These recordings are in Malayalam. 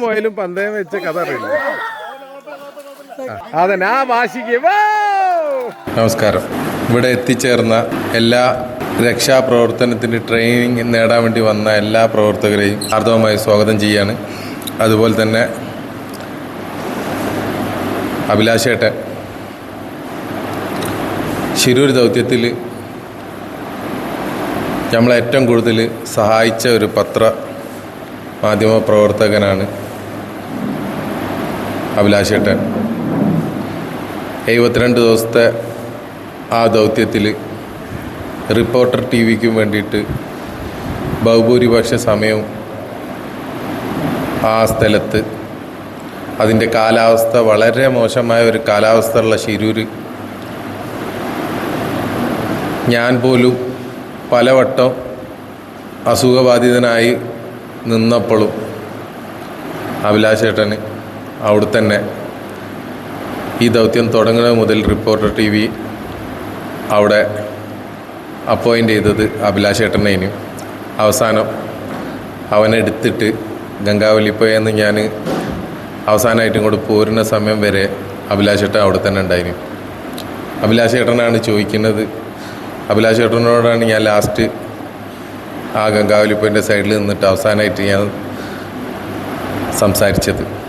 മുയലും പന്തയം വെച്ച കഥ അറിയില്ല. അതന്നെ. വാശിക്ക്. നമസ്കാരം. ഇവിടെ എത്തിച്ചേർന്ന എല്ലാ രക്ഷാപ്രവർത്തനത്തിന് ട്രെയിനിങ് നേടാൻ വേണ്ടി വന്ന എല്ലാ പ്രവർത്തകരെയും ആർദവമായി സ്വാഗതം ചെയ്യാണ്. അതുപോലെ തന്നെ അഭിലാഷേട്ടൻ. ശിരൂർ ദൗത്യത്തിൽ നമ്മളേറ്റവും കൂടുതൽ സഹായിച്ച ഒരു പത്ര മാധ്യമ പ്രവർത്തകനാണ് അഭിലാഷേട്ടൻ. എഴുപത്തിരണ്ട് ദിവസത്തെ ആ ദൗത്യത്തിൽ റിപ്പോർട്ടർ ടി വിക്കും വേണ്ടിയിട്ട് ബഹുഭൂരിപക്ഷ സമയവും ആ സ്ഥലത്ത്. അതിന്റെ കാലാവസ്ഥ വളരെ മോശമായ ഒരു കാലാവസ്ഥ ഉള്ള ശിരൂർ ഞാൻ പോലും പലവട്ടം അസുഖബാധിതനായി നിന്നപ്പോഴും അഭിലാഷേട്ടന് അവിടെ തന്നെ ഈ ദൗത്യം തുടങ്ങുന്നത് മുതൽ റിപ്പോർട്ടർ ടി വി അവിടെ അപ്പോയിന്റ് ചെയ്തത് അഭിലാഷേട്ടനേനും അവസാനം അവനെടുത്തിട്ട് ഗംഗാവലിപ്പോയെന്ന് ഞാൻ അവസാനമായിട്ടും കൂടെ പോരുന്ന സമയം വരെ അഭിലാഷേട്ടൻ അവിടെ തന്നെ ഉണ്ടായിരുന്നു. അഭിലാഷേട്ടനാണ് ചോദിക്കുന്നത്. അഭിലാഷേട്ടനോടാണ് ഞാൻ ലാസ്റ്റ് ആ ഗംഗാവലിപ്പോയിന്റെ സൈഡിൽ നിന്നിട്ട് അവസാനമായിട്ട് ഞാൻ സംസാരിച്ചത്.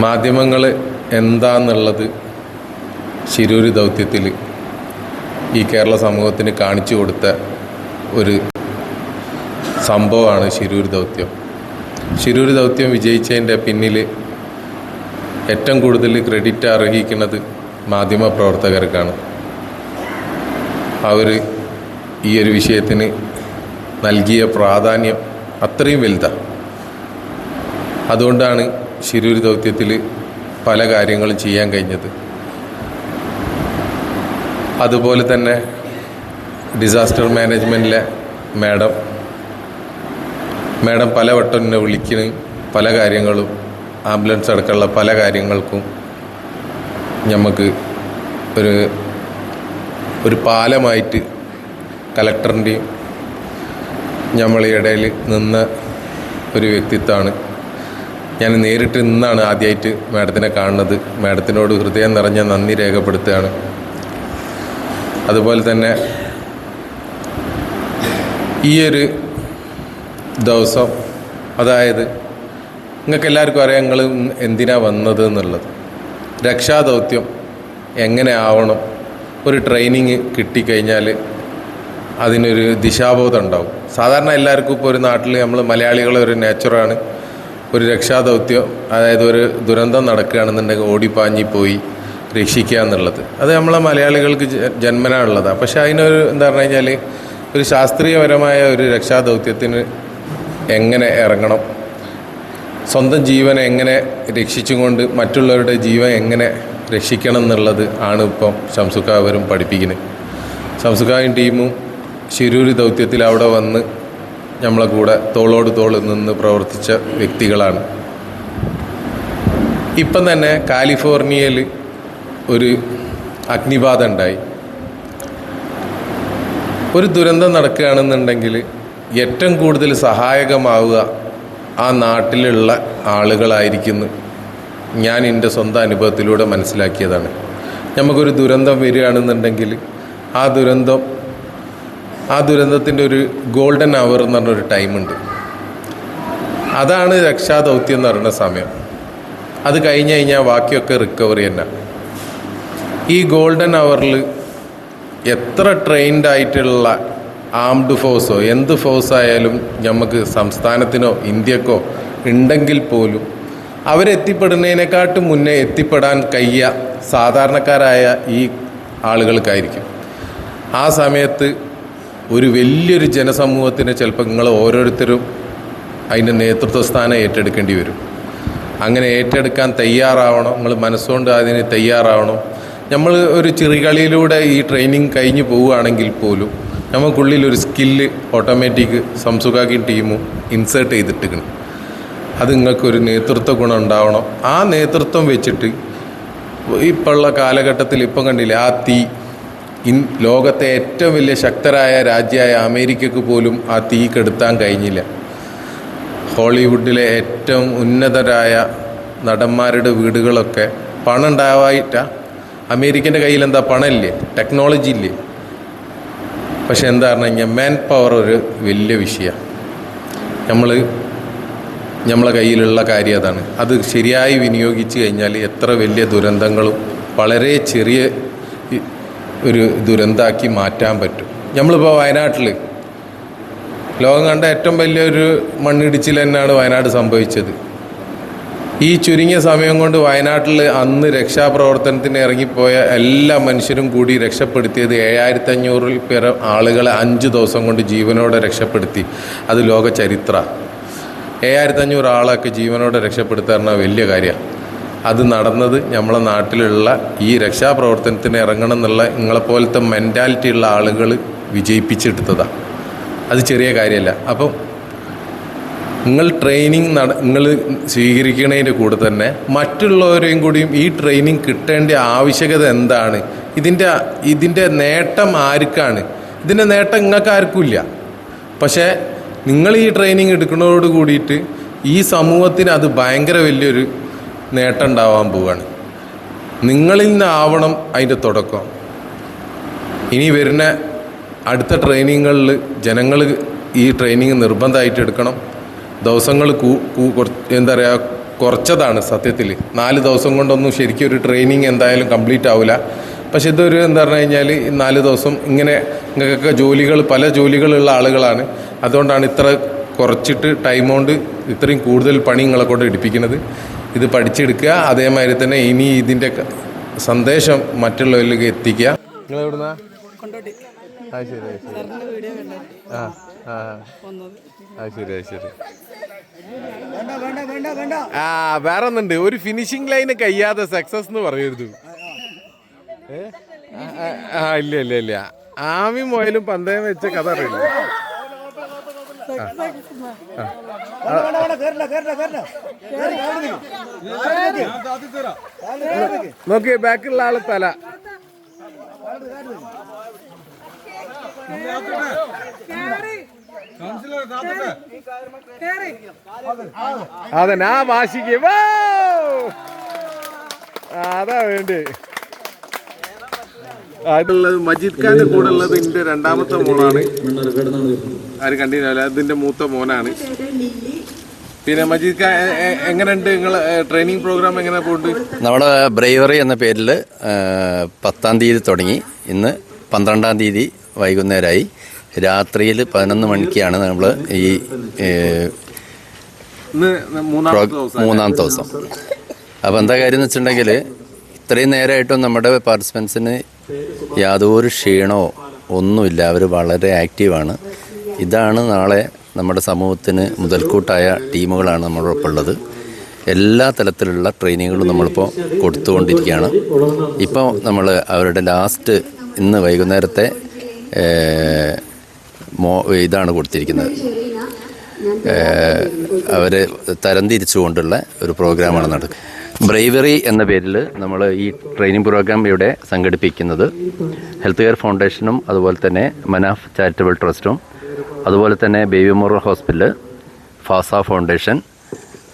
മാധ്യമങ്ങൾ എന്താന്നുള്ളത് ശിരൂര് ദൗത്യത്തിൽ ഈ കേരള സമൂഹത്തിന് കാണിച്ചു കൊടുത്ത ഒരു സംഭവമാണ് ശിരൂർ ദൗത്യം. ശിരൂർ ദൗത്യം വിജയിച്ചതിന്റെ പിന്നിൽ ഏറ്റവും കൂടുതൽ ക്രെഡിറ്റ് അർഹിക്കുന്നത് മാധ്യമ പ്രവർത്തകർക്കാണ്. അവർ ഈ ഒരു വിഷയത്തിന് നൽകിയ പ്രാധാന്യം അത്രയും വലുതാണ് അതുകൊണ്ടാണ് ശിരൂർ ദൗത്യത്തിൽ പല കാര്യങ്ങളും ചെയ്യാൻ കഴിഞ്ഞത്. അതുപോലെ തന്നെ ഡിസാസ്റ്റർ മാനേജ്മെന്റിലെ മാഡം മാഡം പലവട്ടം എന്നെ വിളിക്കുന്ന പല കാര്യങ്ങളും ആംബുലൻസ് അടക്കമുള്ള പല കാര്യങ്ങൾക്കും നമുക്ക് ഒരു ഒരു പാലമായിട്ട് കലക്ടറിന്റെയും നമ്മളെ ഇടയിൽ നിന്ന ഒരു വ്യക്തിത്വമാണ് ഞാൻ നേരിട്ട് ഇന്നാണ് ആദ്യമായിട്ട് മാഡത്തിനെ കാണുന്നത്. മാഡത്തിനോട് ഹൃദയം നിറഞ്ഞ നന്ദി രേഖപ്പെടുത്തുകയാണ്. അതുപോലെ തന്നെ ഈ ഒരു ദിവസം അതായത് നിങ്ങൾക്ക് എല്ലാവർക്കും അറിയാം നിങ്ങൾ എന്തിനാ വന്നത് എന്നുള്ളത്. രക്ഷാദൗത്യം എങ്ങനെ ആവണം? ഒരു ട്രെയിനിങ് കിട്ടിക്കഴിഞ്ഞാൽ അതിനൊരു ദിശാബോധം ഉണ്ടാവും. സാധാരണ എല്ലാവർക്കും ഇപ്പോൾ ഒരു നാട്ടിൽ നമ്മൾ മലയാളികളെ ഒരു നേച്ചറാണ് ഒരു രക്ഷാദൗത്യം അതായത് ഒരു ദുരന്തം നടക്കുകയാണെന്നുണ്ടെങ്കിൽ ഓടിപ്പാഞ്ഞി പോയി രക്ഷിക്കുക എന്നുള്ളത്. അത് നമ്മളെ മലയാളികൾക്ക് ജന്മനാ ഉള്ളതാണ് പക്ഷെ അതിനൊരു എന്താ പറഞ്ഞു കഴിഞ്ഞാൽ ഒരു ശാസ്ത്രീയപരമായ ഒരു രക്ഷാദൗത്യത്തിന് എങ്ങനെ ഇറങ്ങണം? സ്വന്തം ജീവൻ എങ്ങനെ രക്ഷിച്ചുകൊണ്ട് മറ്റുള്ളവരുടെ ജീവൻ എങ്ങനെ രക്ഷിക്കണം എന്നുള്ളത് ആണ് ഇപ്പം ശംസുഖാവരും പഠിപ്പിക്കുന്നത്. ശംസുഖാവും ടീമും ശിരൂര് ദൗത്യത്തിൽ അവിടെ വന്ന് നമ്മളെ കൂടെ തോളോട് തോൾ നിന്ന് പ്രവർത്തിച്ച വ്യക്തികളാണ്. ഇപ്പം തന്നെ കാലിഫോർണിയയിൽ ഒരു അഗ്നിബാധ ഉണ്ടായി. ഒരു ദുരന്തം നടക്കുകയാണെന്നുണ്ടെങ്കിൽ ഏറ്റവും കൂടുതൽ സഹായകമാവുക ആ നാട്ടിലുള്ള ആളുകളായിരിക്കുന്നു ഞാൻ എന്റെ സ്വന്തം അനുഭവത്തിലൂടെ മനസ്സിലാക്കിയതാണ്. നമുക്കൊരു ദുരന്തം വരികയാണെന്നുണ്ടെങ്കിൽ ആ ദുരന്തം ആ ദുരന്തത്തിന്റെ ഒരു ഗോൾഡൻ അവർ എന്ന് പറഞ്ഞൊരു ടൈമുണ്ട് അതാണ് രക്ഷാദൗത്യം എന്ന് പറയുന്ന സമയം. അത് കഴിഞ്ഞ് കഴിഞ്ഞാൽ ബാക്കിയൊക്കെ റിക്കവറി തന്നെ. ഈ ഗോൾഡൻ അവറിൽ എത്ര ട്രെയിൻഡ് ആയിട്ടുള്ള ആംഡ് ഫോഴ്സോ എന്ത് ഫോഴ്സ് ആയാലും നമുക്ക് സംസ്ഥാനത്തിനോ ഇന്ത്യക്കോ ഉണ്ടെങ്കിൽ പോലും അവരെത്തിപ്പെടുന്നതിനെക്കാട്ടും മുന്നേ എത്തിപ്പെടാൻ കഴിയ സാധാരണക്കാരായ ഈ ആളുകൾക്കായിരിക്കും. ആ സമയത്ത് ഒരു വലിയൊരു ജനസമൂഹത്തിന് ചിലപ്പോൾ നിങ്ങൾ ഓരോരുത്തരും അതിന്റെ നേതൃത്വ സ്ഥാനം ഏറ്റെടുക്കേണ്ടി വരും. അങ്ങനെ ഏറ്റെടുക്കാൻ തയ്യാറാവണം. നിങ്ങൾ മനസ്സുകൊണ്ട് അതിന് തയ്യാറാവണം. നമ്മൾ ഒരു ചെറുകളിയിലൂടെ ഈ ട്രെയിനിങ് കഴിഞ്ഞ് പോവുകയാണെങ്കിൽ പോലും നമുക്കുള്ളിൽ ഒരു സ്കില്ല് ഓട്ടോമാറ്റിക് സംസുഖാക്കി ടീമും ഇൻസേർട്ട് ചെയ്തിട്ടിരിക്കണം. അത് നിങ്ങൾക്കൊരു നേതൃത്വ ഗുണം ഉണ്ടാവണം. ആ നേതൃത്വം വെച്ചിട്ട് ഇപ്പോഴുള്ള കാലഘട്ടത്തിൽ ഇപ്പം കണ്ടില്ലേ ആ തീ ഇൻ ലോകത്തെ ഏറ്റവും വലിയ ശക്തരായ രാജ്യമായ അമേരിക്കക്ക് പോലും ആ തീ കെടുത്താൻ കഴിഞ്ഞില്ല. ഹോളിവുഡിലെ ഏറ്റവും ഉന്നതരായ നടന്മാരുടെ വീടുകളൊക്കെ പണം ഉണ്ടാവായിട്ട അമേരിക്കന്റെ കയ്യിൽ എന്താ പണമില്ലേ? ടെക്നോളജി ഇല്ലേ? പക്ഷെ എന്താ പറഞ്ഞു കഴിഞ്ഞാൽ മാൻ പവർ ഒരു വലിയ വിഷയമാണ് നമ്മൾ നമ്മളെ കയ്യിലുള്ള കാര്യം അതാണ്. അത് ശരിയായി വിനിയോഗിച്ച് കഴിഞ്ഞാൽ എത്ര വലിയ ദുരന്തങ്ങളും വളരെ ചെറിയ ഒരു ദുരന്താക്കി മാറ്റാൻ പറ്റും. നമ്മളിപ്പോൾ വയനാട്ടിൽ ലോകം കണ്ട ഏറ്റവും വലിയൊരു മണ്ണിടിച്ചിൽ തന്നെയാണ് വയനാട് സംഭവിച്ചത്. ഈ ചുരുങ്ങിയ സമയം കൊണ്ട് വയനാട്ടിൽ അന്ന് രക്ഷാപ്രവർത്തനത്തിന് ഇറങ്ങിപ്പോയ എല്ലാ മനുഷ്യരും കൂടി രക്ഷപ്പെടുത്തിയത് ഏഴായിരത്തി അഞ്ഞൂറിൽ പേരെ ആളുകളെ അഞ്ച് ദിവസം കൊണ്ട് ജീവനോടെ രക്ഷപ്പെടുത്തി. അത് ലോക ചരിത്ര. ഏഴായിരത്തി അഞ്ഞൂറ് ആളൊക്കെ ജീവനോടെ രക്ഷപ്പെടുത്താറുണ്ട് വലിയ കാര്യമാണ് അത് നടന്നത് നമ്മളെ നാട്ടിലുള്ള ഈ രക്ഷാപ്രവർത്തനത്തിന് ഇറങ്ങണം എന്നുള്ള നിങ്ങളെപ്പോലത്തെ മെന്റാലിറ്റി ഉള്ള ആളുകൾ വിജയിപ്പിച്ചെടുത്തതാണ് അത് ചെറിയ കാര്യമല്ല അപ്പം നിങ്ങൾ ട്രെയിനിങ് നട നിങ്ങൾ സ്വീകരിക്കുന്നതിന്റെ കൂടെ തന്നെ മറ്റുള്ളവരെയും കൂടിയും ഈ ട്രെയിനിങ് കിട്ടേണ്ട ആവശ്യകത എന്താണ്? ഇതിന്റെ ഇതിന്റെ നേട്ടം ആർക്കാണ്? ഇതിന്റെ നേട്ടം നിങ്ങൾക്ക് ആർക്കുമില്ല പക്ഷേ നിങ്ങൾ ഈ ട്രെയിനിങ് എടുക്കുന്നതോട് കൂടിയിട്ട് ഈ സമൂഹത്തിന് അത് ഭയങ്കര വലിയൊരു നേട്ടം ഉണ്ടാവാൻ പോവുകയാണ് നിങ്ങളിൽ നിന്നാവണം അതിന്റെ തുടക്കം. ഇനി വരുന്ന അടുത്ത ട്രെയിനിങ്ങുകളിൽ ജനങ്ങൾ ഈ ട്രെയിനിങ് നിർബന്ധമായിട്ട് എടുക്കണം. ദിവസങ്ങൾ എന്താ പറയുക കുറച്ചതാണ് സത്യത്തിൽ. നാല് ദിവസം കൊണ്ടൊന്നും ശരിക്കും ഒരു ട്രെയിനിങ് എന്തായാലും കംപ്ലീറ്റ് ആവില്ല പക്ഷെ ഇതൊരു എന്താ പറഞ്ഞു കഴിഞ്ഞാൽ നാല് ദിവസം ഇങ്ങനെ ഇങ്ങനെയൊക്കെ ജോലികൾ പല ജോലികളുള്ള ആളുകളാണ്. അതുകൊണ്ടാണ് ഇത്ര കുറച്ചിട്ട് ടൈം കൊണ്ട് ഇത്രയും കൂടുതൽ പണി നിങ്ങളെ കൊണ്ട് എടുപ്പിക്കുന്നത്. ഇത് പഠിച്ചെടുക്കുക. അതേമാതിരി തന്നെ ഇനി ഇതിന്റെ സന്ദേശം മറ്റുള്ളവരിലേക്ക് എത്തിക്കുക. നിങ്ങൾ എവിടുന്ന ആ ശരി അത് ശരി. ആ ആ വന്നത്. അത് ശരി അത് ശരി. ആ വേറെ ഒന്നുണ്ട് ഒരു ഫിനിഷിംഗ് ലൈന് കഴിയാതെ സക്സസ് എന്ന് പറയരുത്. ഏ? ആ, ആ, ആ ഇല്ല ഇല്ല ഇല്ല. ആമി മുയലും പന്തയം വെച്ച കഥ അറിയില്ല. നോക്കിയേ ബാക്കിലുള്ള ആൾ തല. അതന്നെ ആ വാശിക്ക്. അതാ വേണ്ടി. മജീദ് ഖാന്റെ കൂടെ ഉള്ളത് ഇതിന്റെ രണ്ടാമത്തെ മോളാണ്. ആരും കണ്ടില്ല ഇതിന്റെ മൂത്ത മോനാണ്. പിന്നെ മജീദ് ഖാൻ എങ്ങനെയുണ്ട് നിങ്ങൾ ട്രെയിനിങ് പ്രോഗ്രാം എങ്ങനെ പോകുന്നുണ്ട് നമ്മുടെ ബ്രൈവറി എന്ന പേരിൽ പത്താം തീയതി തുടങ്ങി. ഇന്ന് പന്ത്രണ്ടാം തീയതി വൈകുന്നേരമായി രാത്രിയിൽ പതിനൊന്ന് മണിക്കാണ് നമ്മൾ ഈ മൂന്നാമത്തെ ദിവസം. അപ്പോൾ എന്താ കാര്യം എന്ന് വെച്ചിട്ടുണ്ടെങ്കിൽ ഇത്രയും നേരമായിട്ടും നമ്മുടെ പാർട്ടിസിപ്പൻസിന് യാതൊരു ക്ഷീണമോ ഒന്നുമില്ല. അവർ വളരെ ആക്റ്റീവാണ്. ഇതാണ് നാളെ നമ്മുടെ സമൂഹത്തിന് മുതൽക്കൂട്ടായ ടീമുകളാണ് നമ്മളോടൊപ്പം ഉള്ളത്. എല്ലാ തലത്തിലുള്ള ട്രെയിനിങ്ങുകളും നമ്മളിപ്പോൾ കൊടുത്തുകൊണ്ടിരിക്കുകയാണ്. ഇപ്പോൾ നമ്മൾ അവരുടെ ലാസ്റ്റ് ഇന്ന് വൈകുന്നേരത്തെ മോ ഇതാണ് കൊടുത്തിരിക്കുന്നത്. അവർ തരംതിരിച്ചുകൊണ്ടുള്ള ഒരു പ്രോഗ്രാമാണ് നടക്കുക ബ്രൈവറി എന്ന പേരിൽ നമ്മൾ ഈ ട്രെയിനിങ് പ്രോഗ്രാം ഇവിടെ സംഘടിപ്പിക്കുന്നത്. ഹെൽത്ത് കെയർ ഫൗണ്ടേഷനും അതുപോലെ തന്നെ മനാഫ് ചാരിറ്റബിൾ ട്രസ്റ്റും അതുപോലെ തന്നെ baby memorial hospital ഫാസ foundation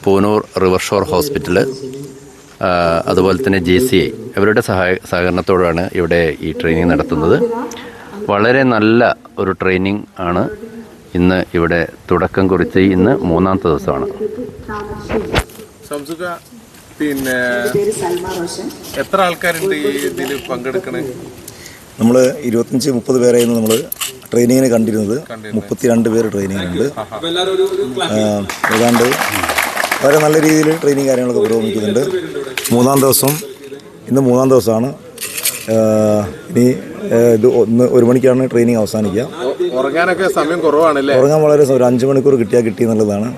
Poonoor river shore hospital അതുപോലെ തന്നെ ജെ സി ഐ. ഇവരുടെ സഹായ സഹകരണത്തോടാണ് ഇവിടെ ഈ ട്രെയിനിങ് നടത്തുന്നത്. വളരെ നല്ല ഒരു ട്രെയിനിങ് ആണ് ഇന്ന് ഇവിടെ തുടക്കം കുറിച്ച് ഇന്ന് മൂന്നാമത്തെ ദിവസമാണ്. പിന്നെ എത്ര ആൾക്കാരുണ്ട് ഈ ഇതിൽ പങ്കെടുക്കണേ? നമ്മൾ ഇരുപത്തഞ്ച് മുപ്പത് പേരായിരുന്നു നമ്മൾ ട്രെയിനിങ്ങിന് കണ്ടിരുന്നത്. മുപ്പത്തിരണ്ട് പേര് ട്രെയിനിങ്ങിനുണ്ട്. ഏതാണ്ട് വളരെ നല്ല രീതിയിൽ ട്രെയിനിങ് കാര്യങ്ങളൊക്കെ പുരോഗമിക്കുന്നുണ്ട്. മൂന്നാം ദിവസം ഇന്ന് മൂന്നാം ദിവസമാണ്. ഇനി ഇത് ഒന്ന് ഒരു മണിക്കാണ് ട്രെയിനിങ് അവസാനിക്കുക. ഉറങ്ങാനൊക്കെ സമയം കുറവാണല്ലേ? ഉറങ്ങാൻ വളരെ ഒരു അഞ്ച് മണിക്കൂർ കിട്ടിയാൽ കിട്ടി എന്നുള്ളതാണ്.